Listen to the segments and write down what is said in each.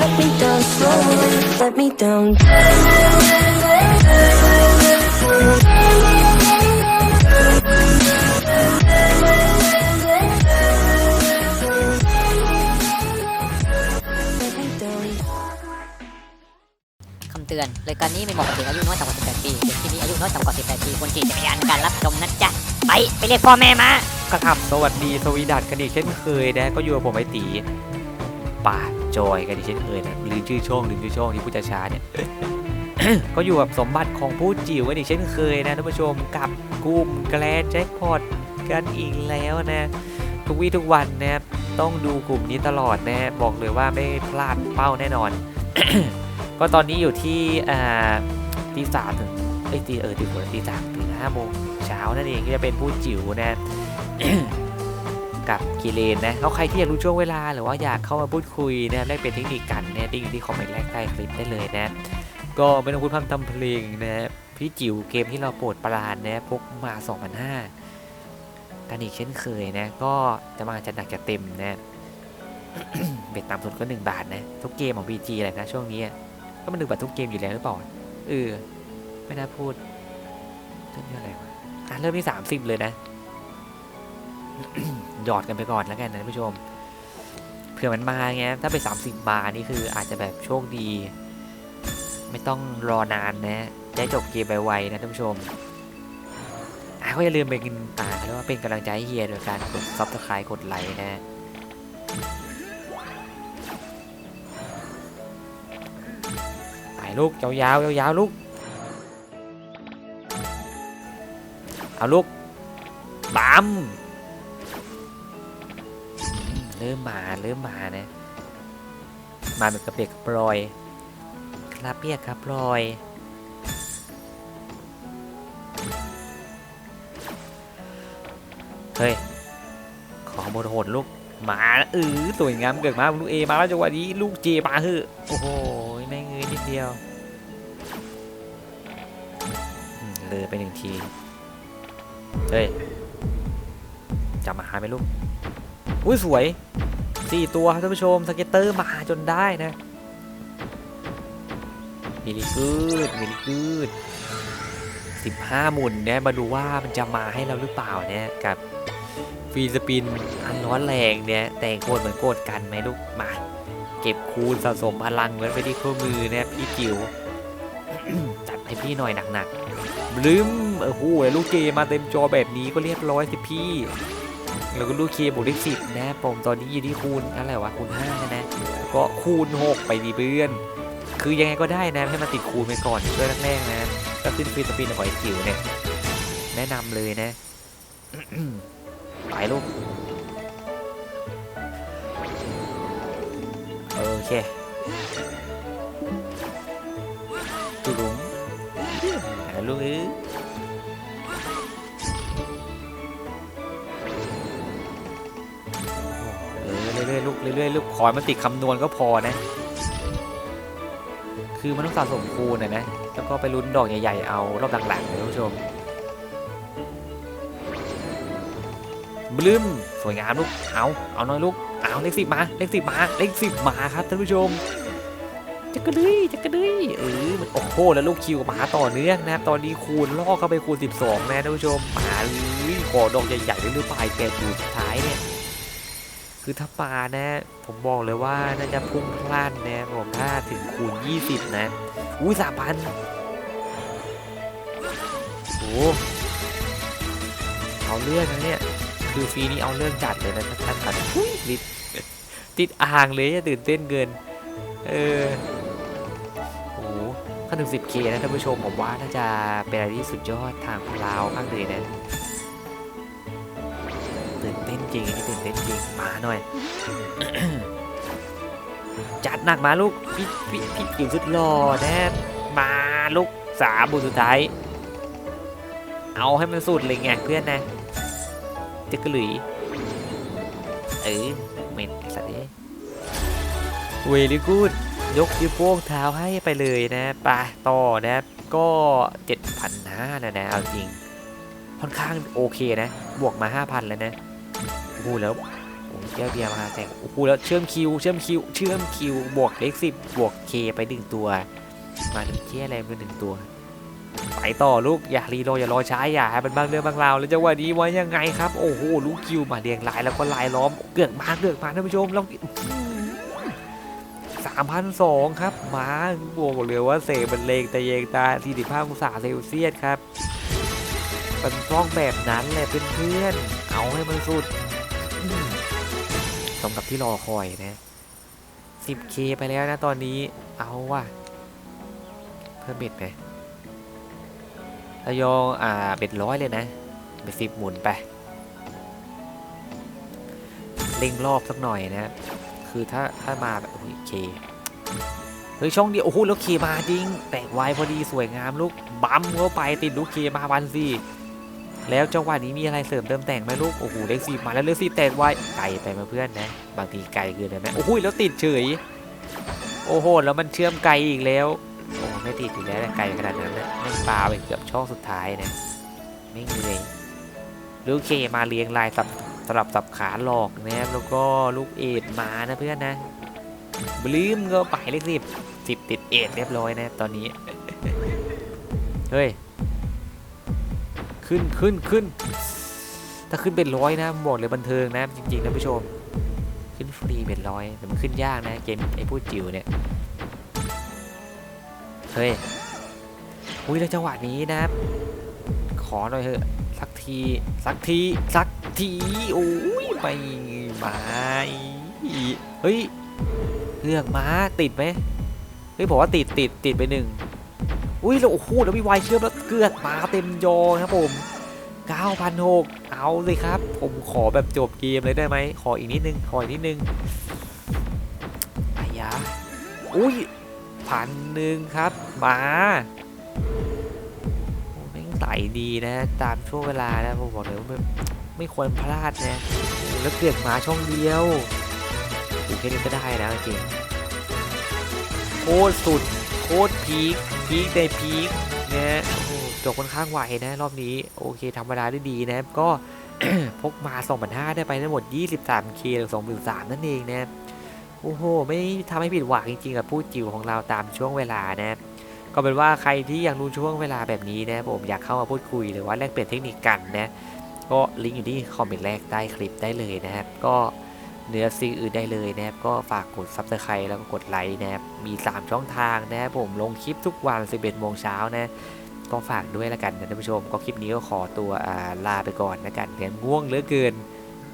let me down Let me down. คำเตือนรายการนี้ไม่เหมาะกับเด็กอายุน้อยต่ำกว่า 18 ปี เด็กที่มีอายุน้อยต่ำกว่า 18 ปีควรขี่จักรยานในการรับชมนะจ๊ะ ไปไปเรียกพ่อแม่มาก็ครับสวัสดีสวีดัตกันอีกเช่นเคยนะก็อยู่กับผมไอตีป่าจอยกันอีกเช่นเคยนะหรือชื่อช่องหรือชื่อช่องที่ผู้จะช้าเนี่ยก็อยู่กับสมบัติของผู้จิ๋วกันอีกเช่นเคยนะท่านผู้ชมกับกลุ่มแกลแจ็คพอตกันอีกแล้วนะทุกวี่ทุกวันนะต้องดูกลุ่มนี้ตลอดนะบอกเลยว่าไม่พลาดเป้าแน่นอน ก็ตอนนี้อยู่ที่อ่าตีสามถึงเอ้ตีเออตีหัวตีสามถึงห้าโมง เช้านั่นเองก็จะเป็นผู้จิ๋วนะกับกีเลนนะเขาใครที่อยากรู้ช่วงเวลาหรือว่าอยากเข้ามาพูดคุยนะแลกเปลี่ยนเทคนิคกันนะดิ้งที่คอมเมนต์แรกใต้คลิปได้เลยนะ ก็ไม่ต้องพูดพร่ำทำเพลงนะพี่จิ๋วเกมที่เราโปรดปรานนะพกมา 2,500กันอีกเช่นเคยนะ ก็จะมาจัดหนักจัดเต็มนะเบ็ดต่ำสุดก็ 1 บาทนะ ทุกเกมของ BG เลยนะ ช่วงนี้ ก็มันหนึ่งบาททุกเกมอยู่แล้วหรือเปล่าเออไม่น่าพูดเรื่องอะไรวะ อะเริ่มที่30เลยนะ หยอดกันไปก่อนแล้วกันนะท่านผู้ชม เผื่อมันมาไงถ้าไป30บาทนี่คืออาจจะแบบโชคดี ไม่ต้องรอนานนะ ได้จบเกมไปไวนะท่านผู้ชมอะก็อย่าลืมไปกินอ่าเขาเรียกว่าเป็นกำลังใจให้เฮียโดยการกดซับสไครต์กดไลค์นะไปลูกยาวๆยาวๆลูก เอาลูกบัมเริ่มมาเริ่มมานะมาแบบกระเปียกกระปรอยครับเปียกครับปรอยเฮ้ยขอโมโหดลูกมาเออสวยงามเกิดมาลูกเอมาแล้วจังหวะนี้ลูกเจมาเถอโอ้โหแม่เงยนิดเดียวเลยไปหนึ่งที เฮ้ยจับมาหาไหมลูกอุ้ยสวยสี่ตัวครับท่านผู้ชมสเก็ตเตอร์มาจนได้นะมิลิกูดมิลิกูดสิบห้าหมุนเนี่ยมาดูว่ามันจะมาให้เราหรือเปล่าเนี่ยกับฟรีสปินอันร้อนแรงเนี่ยแต่งโกดเหมือนโกดกันไหมลูกมา เก็บคูณสะสมพลังไว้ไปที่ข้อมือเนี่ยพี่จิ๋ว ให้พี่หน่อยหนักๆลืมโอ้โหลูกเกมาเต็มจอแบบนี้ก็เรียบร้อยสิพี่ แล้วก็ลูกเคบวกได้สิบนะผมตอนนี้อยู่ที่คูณอะไรวะคูณห้านะ ก็คูณหกไปดีเพื่อนคือยังไงก็ได้นะให้มันติดคูณไปก่อนช่วยแรกๆนะก็ขึ้นฟรีสปินของไอ้จิ๋วเนี่ยแนะนำเลยนะไปลูกโอเคจุลุง หาลูกเอ้ยเอเรื่อยๆลูกเรื่อยๆลูกขอให้มันติดคำนวณก็พอนะ คือมันต้องสะสมคูณนะนะ แล้วก็ไปลุ้นดอกใหญ่ๆเอารอบหลังๆเลยท่านผู้ชมบลืมสวยงามลูก เอา เอาหน่อยลูก เอาเลขสิบมา เลขสิบมา เลขสิบมาครับท่านผู้ชม จะกระดุยจะกระดุยเออมันโอ้โหแล้วลูกคิวมาต่อเนื่องนะครับตอนนี้คูณล่อเข้าไปคูณ 12 นะท่านผู้ชมมาเลยขอดอกใหญ่ๆด้หรือปลายแกะอยู่ท้ายเนี่ยคือถ้าปลานะ ผมบอกเลยว่าน่าจะพุ่งพลานนะผมถ้าถึงคูณ 20 นะอุ้ยสามพันโอ้เอาเรื่องนะเนี่ยคือฟรีนี้เอาเรื่องจัดเลยนะท่านท่านติดติดอ่างเลยจะตื่นเต้นเกินเออ โอ้ถ้าถึง 10k นะท่านผู้ชมผมว่าน่าจะเป็นอะไรที่สุดยอดทางพลาวมากเลยนะตื่นเต้นจริงอันนี้ตื่นเต้นจริงมาหน่อย จัดหนักมาลูกพี่พี่พี่จิ๋วสุดหล่อแน่มาลูกสาบุสุดท้าย เอาให้มันสุดเลยไงเพื่อนนะจะกระหลุยเออเม็ดสัตว์นี้เวลี่กูด ยกยิ้วโป้งเท้าให้ไปเลยนะปะต่อนะก็เจ็ดพันห้านะนะเอาจริง ค่อนข้างโอเคนะ บวกมา 5,000 แล้วนะพูดแล้วผมแก้วเบียร์มาแต่งพูดแล้วเชื่อมคิวเชื่อมคิวเชื่อมคิวบวกเลขสิบบวกเคไปหนึ่งตัวมาหนึ่งเที่ยอะไรเปหนึ่งตัวไปต่อลูกอย่ารีโรอย่ารอช้าอย่าให้มันบางเรื่องบางราวแล้วจะว่านี้ไว้ยังไงครับโอ้โหลูกคิวมาเรียงรายแล้วก็ลายล้อมเกือกมาเกือกมาท่านผู้ชมแล้ว 3,002ครับ มาบวกเหลือว่าเสมันเลงแต่เยงตา 45 องศาเซลเซียสครับเป็นฟ้องแบบนั้นแหละเพื่อนๆเอาให้มันสุดสมกับที่รอคอยนะ 10k ไปแล้วนะตอนนี้เอาว่ะ เพิ่มเบ็ดไหมระยองอ่าเบ็ดร้อยเลยนะเบ็ดสิบหมุนไปเล่งรอบสักหน่อยนะ คือถ้าถ้ามาแบบโอ้ยเคเฮ้ยช่องเดียวโอ้โหแล้วเคมาจริง แตกไวพอดีสวยงามลูกบัมเข้าไปติดลูกเคมาวันสิแล้วจังหวะนี้มีอะไรเสริมเติมแต่งไหมลูกโอ้โหเลขสี่มาแล้วเลขสี่แตกไวไกลไปมาเพื่อนนะบางทีไกลเกินไปไหมโอ้โหแล้วติดเฉย โอ้โหแล้วมันเชื่อมไกลอีกแล้วโอ้ไม่ติดอยู่แล้วไกลขนาดนั้นนะไม่งปลาไปเกือบช่องสุดท้ายนะไม่เงยลูกเคมาเรียงลายสับ สลับสับขาหลอกนะครับแล้วก็ลูกเอ็ดมานะเพื่อนนะบลืมก็ไปเลขสิบสิบติดเอ็ดเรียบร้อยนะตอนนี้ เฮ้ย ขึ้นขึ้นขึ้น ถ้าขึ้นเป็นร้อยนะบอกเลยบันเทิงนะ จริงๆนะผู้ชม ขึ้นฟรีเป็นร้อยแต่มันขึ้นยากนะเกมไอ้พูดจิ๋วเนี่ย เฮ้ย อุ้ยแล้วจังหวะนี้นะ ขอหน่อยเถอะ สักที สักที สักที โอ้ยไม่มาเฮ้ย เลือกม้าติดไหมเฮ้ยผมว่าติดติดติดไปหนึ่งอุ้ยแล้วโอ้โหแล้วมีวายเชื่อมแล้วเกือกมาเต็มยอครับผม9,600เอาเลยครับ ผมขอแบบจบเกมเลยได้ไหม ขออีกนิดนึง ขออีกนิดนึงอายะอุ้ยพันหนึ่งครับ มาโอ้แม่งไหลดีนะ ตาม ช่วงเวลานะผมบอกเลยว่าไม่ไม่ควรพลาดนะแล้วเกิดมาช่องเดียวโอแค่นี้ก็ได้แล้วจริงโคตรสุดโคตรพีคพีคในพีคนะจบค่อนข้างไวนะ รอบนี้โอเคทำเวลาได้ดีนะก็พกมา 2,500 ได้ไปทั้งหมด 23k หรือ23,000 นั่นเองนะ โอ้โห ไม่ทำให้ผิดหวังจริงๆกับผู้จิ๋วของเราตามช่วงเวลานะ ก็เป็นว่าใครที่อยากรู้ช่วงเวลาแบบนี้นะผมอยากเข้ามาพูดคุยหรือว่าแลกเปลี่ยนเทคนิคกันนะก็ลิงก์อยู่ที่คอมเมนต์แรกใต้คลิปได้เลยนะครับก็เนื้อซีอื่นได้เลยนะครับก็ฝากกดซับสไครต์แล้วก็กดไลค์นะครับมี 3 ช่องทางนะครับผมลงคลิปทุกวัน 11โมงเช้านะก็ฝากด้วยแล้วกันนะท่านผู้ชม ก็คลิปนี้ก็ขอตัวลาไปก่อนนะกันเดี๋ยวง่วงเหลือเกิน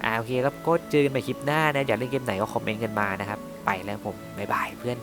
อ่าโอเคครับก็เจอกันใหม่คลิปหน้านะอยากเล่นเกมไหนก็คอมเมนต์กันมานะครับไปแล้วผมบ๊ายบายเพื่อน